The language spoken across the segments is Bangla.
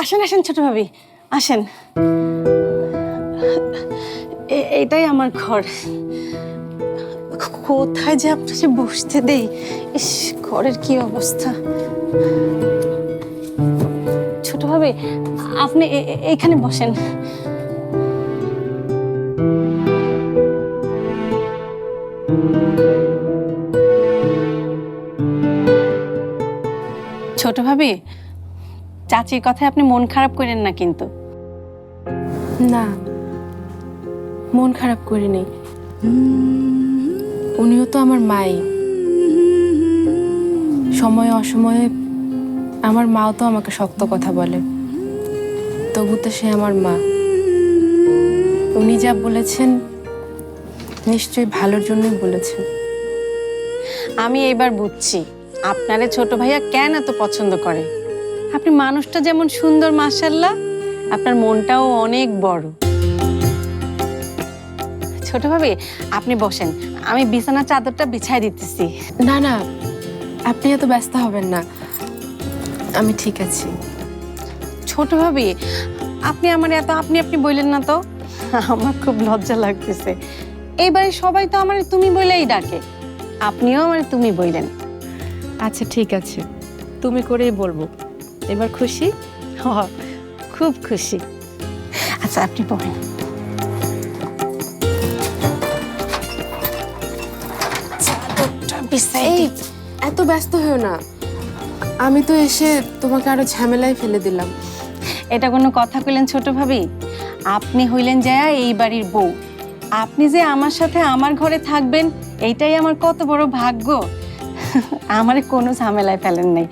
আসেন আসেন, ছোট ভাবি, আসেন। এটাই আমার ঘর। কোথায় যে আপনাকে বসতে দেই? ইস, ঘরের কি অবস্থা? ছোট ভাবি, আপনি এখানে বসেন। ছোট ভাবি চাচির কথায় আপনি মন খারাপ করেন না কিন্তু। না মন খারাপ করিনি। উনিও তো আমার মাই। সময়ে অসময়ে আমার মাও তো আমাকে শক্ত কথা বলে। তবু তো সে আমার মা। উনি যা বলেছেন নিশ্চয়ই ভালোর জন্যই বলেছেন। আমি এইবার বুঝছি আপনারে ছোট ভাইয়া কেন এত পছন্দ করে? আপনি মানুষটা যেমন সুন্দর মাশাল্লাহ আপনার মনটাও অনেক বড়। ছোট ভাবি আপনি বসেন। আমি বিছানার চাদরটা বিছাই দিতেছি। না না আপনি এত ব্যস্ত হবেন না। আমি ঠিক আছি। ছোট ভাবি আপনি আমার এত আপনি আপনি বললেন না তো? আমার খুব লজ্জা লাগতেছে। এইবারে সবাই তো আমার তুমি বলেই ডাকে। আপনিও আমার তুমি বললেন আচ্ছা ঠিক আছে। তুমি করেই বলব। এবার খুশি? হ, খুব খুশি। আচ্ছা আপনি এই এত ব্যস্ত হয়েও না। আমি তো এসে তোমাকে আরও ঝামেলায় ফেলে দিলাম। এটা কোনো কথা কইলেন ছোট ভাবি? আপনি হইলেন জয়া এই বাড়ির বউ। আপনি যে আমার সাথে আমার ঘরে থাকবেন এইটাই আমার কত বড় ভাগ্য। আমারে কোনো ঝামেলায় ফেলেন নাই।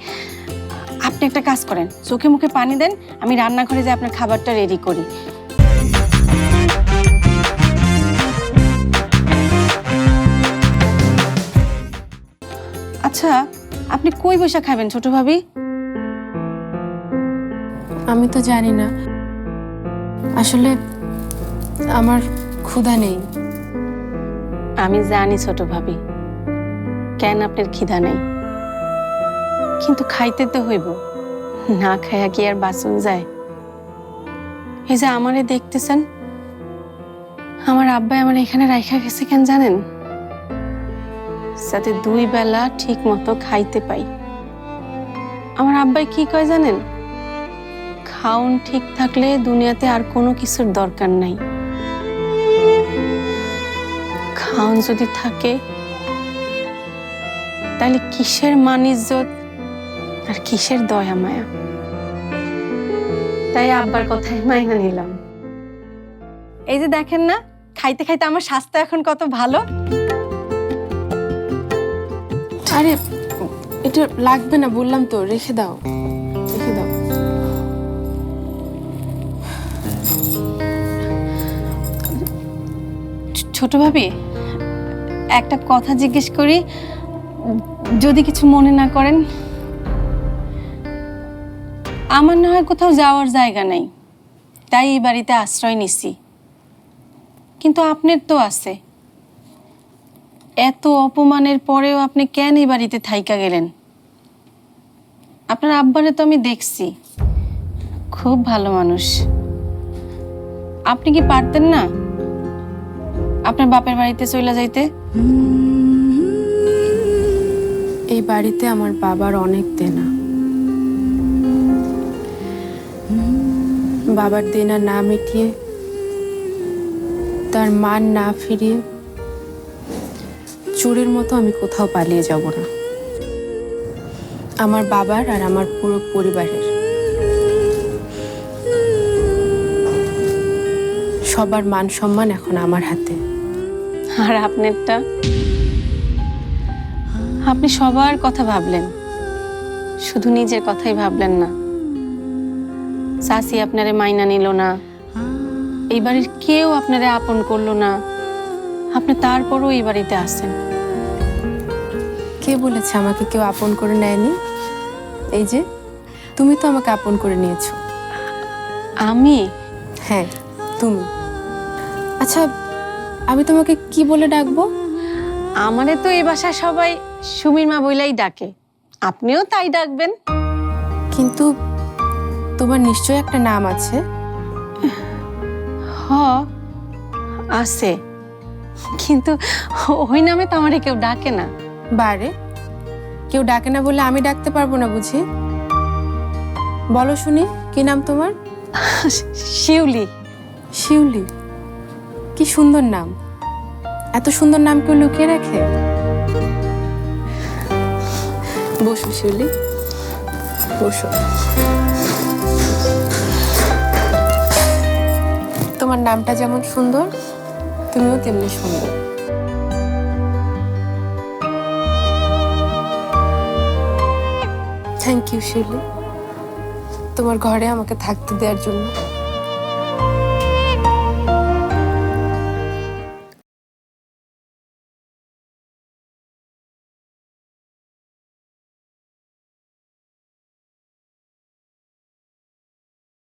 আপনি একটা কাজ করেন চোখে মুখে পানি দেন আমি রান্নাঘরে যে আপনার খাবারটা রেডি করি। আচ্ছা আপনি কই বসে খাবেন ছোট ভাবি? আমি তো জানি না। আসলে আমার ক্ষুধা নেই। আমি জানি ছোট ভাবি কেন আপনার খিদা নেই? কিন্তু খাইতে তো হইব। না খাইয়া কি আর বাসন যায়? এই যে আমারে দেখতেছেন, আমার আব্বাই আমার এখানে রাইখা গেছে কেন জানেন? যাতে দুই বেলা ঠিক মতো খাইতে পাই। আমার আব্বাই কি কয় জানেন? খাউন ঠিক থাকলে দুনিয়াতে আর কোনো কিছুর দরকার নাই। খাওন যদি থাকে তাহলে কিসের মান ইজ্জত আর কিসের দয়া মায়া? তাই আব্বার কথাই মাইনা নিলাম। এই যে দেখেন না খাইতে খাইতে আমার স্বাস্থ্য এখন কত ভালো। আরে এটা লাগবে না বললাম তো রেখে দাও। রেখে দাও। ছোট ভাবি একটা কথা জিজ্ঞেস করি যদি কিছু মনে না করেন আমার না হয় কোথাও যাওয়ার জায়গা নাই। তাই এই বাড়িতে আশ্রয় নিছি। কিন্তু আপনার তো আছে। এত অপমানের পরেও আপনি কেন এই বাড়িতে থাইকা গেলেন? আপনার আব্বারে তো আমি দেখছি। খুব ভালো মানুষ। আপনি কি পারতেন না? আপনার বাপের বাড়িতে চলে যাইতে? এই বাড়িতে আমার বাবার অনেক দেনা। বাবার দেনা না মিটিয়ে তার মান না ফিরিয়ে চোরের মতো আমি কোথাও পালিয়ে যাব না। আমার বাবার আর আমার পুরো পরিবারের। সবার মান সম্মান এখন আমার হাতে। আর আপনারটা? আপনি সবার কথা ভাবলেন। শুধু নিজের কথাই ভাবলেন না। সাসি আপনারে মাইনা নিল না। এই বাড়ির কেউ আপনারে আপন করল না। আপনি তারপরও এই বাড়িতে আসেন কে বলেছে আমাকে কেউ আপন করে নেয়নি? এই যে তুমি তো আমাকে আপন করে নিয়েছো। আমি? হ্যাঁ তুমি। আচ্ছা আমি তোমাকে কি বলে ডাকবো? আমারে তো এই বাসায় সবাই সুমির মা বইলাই ডাকে। আপনিও তাই ডাকবেন। কিন্তু তোমার নিশ্চয়ই একটা নাম আছে? হ আছে। কিন্তু ওই নামে তো আমারে কেউ ডাকে না। বারে? কেউ ডাকে না বলে আমি ডাকতে পারব না বুঝি? বলো শুনি কি নাম তোমার? শিউলি। শিউলি? কি সুন্দর নাম। এত সুন্দর নাম কেউ লুকিয়ে রাখে? বসো শিউলি। বসো। তোমার নামটা যেমন সুন্দর, তুমিও তেমনি সুন্দর। থ্যাংক ইউ শিলু তোমার ঘরে আমাকে থাকতে দেওয়ার জন্য।